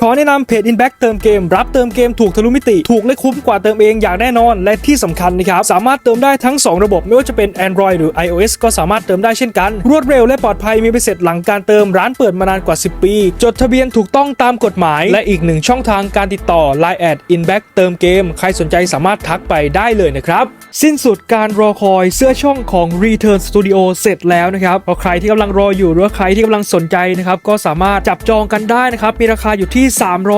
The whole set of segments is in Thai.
ขอแนะนำเพจ Inback เติมเกม รับเติมเกมถูกทะลุมิติ ถูกและคุ้มกว่าเติมเองอย่างแน่นอน และที่สำคัญนะครับ สามารถเติมได้ทั้ง 2 ระบบ ไม่ว่าจะเป็น Android หรือ iOS ก็สามารถเติมได้เช่นกัน รวดเร็วและปลอดภัยมีใบเสร็จหลังการเติมร้านเปิดมานานกว่า 10 ปี จดทะเบียนถูกต้องตามกฎหมาย และอีกหนึ่งช่องทางการติดต่อ Line แอด Inback เติมเกม ใครสนใจสามารถทักไปได้เลยนะครับสิ้นสุดการรอคอยเสื้อช่องของ Return Studio เสร็จแล้วนะครับก็ใครที่กำลังรออยู่หรือใครที่กำลังสนใจนะครับก็สามารถจับจองกันได้นะครับมีราคาอยู่ที่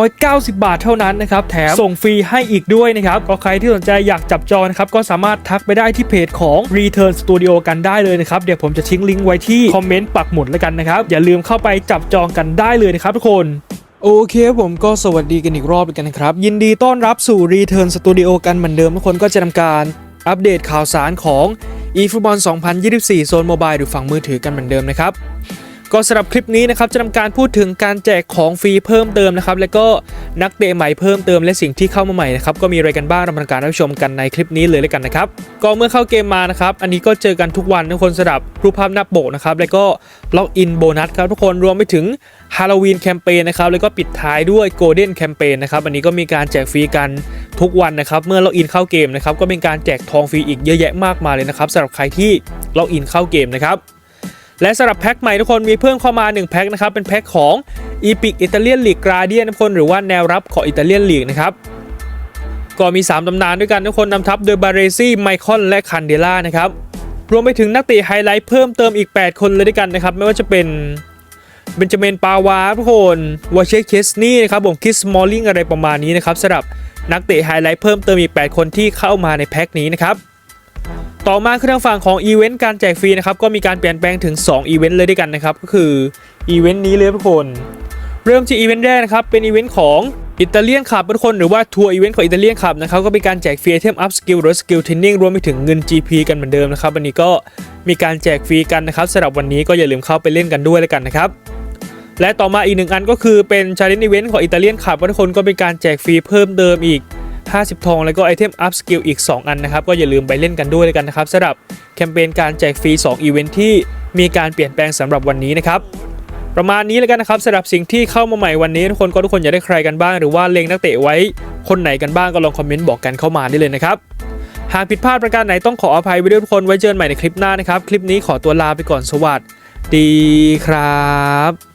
390 บาทเท่านั้นนะครับแถมส่งฟรีให้อีกด้วยนะครับก็ใครที่สนใจอยากจับจองนะครับก็สามารถทักไปได้ที่เพจของ Return Studio กันได้เลยนะครับเดี๋ยวผมจะทิ้งลิงก์ไว้ที่คอมเมนต์ปักหมุดแล้วกันนะครับอย่าลืมเข้าไปจับจองกันได้เลยนะครับทุกคนโอเคผมก็สวัสดีกันอีกรอบกันนะครับ ยินดีต้อนรับสู่ Return Studio กันเหมือนเดิมทุกคนก็จะทำการอัปเดตข่าวสารของ eFootball 2024 โซนโมบายหรือฝั่งมือถือกันเหมือนเดิมนะครับ ก็สำหรับคลิปนี้นะครับจะทำการพูดถึงการแจกของฟรีเพิ่มเติมนะครับแล้วก็นักเตะใหม่เพิ่มเติมและสิ่งที่เข้ามาใหม่นะครับก็มีอะไรกันบ้างเรามาการรับชมกันในคลิปนี้เลยแล้วกันนะครับก็เมื่อเข้าเกมมานะครับอันนี้ก็เจอกันทุกวันทุกคนสำหรับรูปภาพหน้าโปกนะครับแล้วก็ล็อกอินโบนัสครับทุกคนรวมไปถึงฮาโลวีนแคมเปญนะครับแล้วก็ปิดท้ายด้วยโกลเด้นแคมเปญนะครับอันนี้ก็มีการแจกฟรีกันทุกวันนะครับเมื่อล็อกอินเข้าเกมนะครับก็เป็นการแจกทองฟรีอีกเยอะแยะมากมายเลยนะครับสำหรับใครที่ล็อกอินเข้าเกมนะครับ และสำหรับแพ็คใหม่ทุกคนมีเพิ่มเข้ามา 1 แพ็คนะครับ เป็นแพ็คของ e p i c อิตาเลียนลีกกราเดียนทุกคนหรือว่าแนวรับของอิตาเลียนลีกนะครับก็มี 3ตำนานด้วยกันทุกคนนำทัพโดยบาเรซี่ไมคอนและคันเดล่านะครับรวมไปถึงนักเตะไฮไลท์เพิ่มเติมอีก 8 คนเลยด้วยกันนะครับไม่ว่าจะเป็นเบนจามินปาวาทุกคนวอเชคเคสนี่นะครับผมคิสมอลลิงอะไรประมาณนี้นะครับสำหรับนักเตะไฮไลท์เพิ่มเติมอีก 8 คนที่เข้ามาในแพ็คนี้นะครับ ต่อมาคือทางฝั่งของอีเวนต์การแจกฟรีนะครับก็มีการเปลี่ยนแปลงถึง2อีเวนต์เลยด้วยกันนะครับก็คืออีเวนต์นี้เลยทุกคน เริ่มที่อีเวนต์แรกนะครับเป็นอีเวนต์ของอิตาเลียนขับทุกคนหรือว่าทัวร์อีเวนต์ของอิตาเลียนขับนะครับก็มีการแจกฟรีเทมอัพสกิลหรือสกิลเทรนนิ่งรวมไปถึงเงิน GP กันเหมือนเดิมนะครับวันนี้ก็มีการแจกฟรีกันนะครับสำหรับวันนี้ก็อย่าลืมเข้าไปเล่นกันด้วยแล้วกันนะครับและต่อมาอีกหนึ่งอันก็คือเป็นชาเลนจ์อีเวนต์ของอิตาเลียนขับทุกคนก็เป็นการแจกฟรีเพิ่มเติมอีก 50 ทอง แล้วก็ไอเทมอัพสกิลอีก 2 อันนะครับ ก็อย่าลืมไปเล่นกันด้วยเลยกันนะครับสำหรับแคมเปญการแจกฟรี 2 อีเวนท์ที่มีการเปลี่ยนแปลงสำหรับวันนี้นะครับประมาณนี้แล้วกันนะครับสำหรับสิ่งที่เข้ามาใหม่วันนี้ทุกคนก็ทุกคนอยากได้ใครกันบ้าง หรือว่าเล็งนักเตะไว้คนไหนกันบ้างก็ลองคอมเมนต์บอกกันเข้ามาได้เลยนะครับหากผิดพลาดประการไหนต้องขออภัยไว้ด้วยทุกคนไว้เจอกันใหม่ในคลิปหน้านะครับ คลิปนี้ขอตัวลาไปก่อนสวัสดีครับ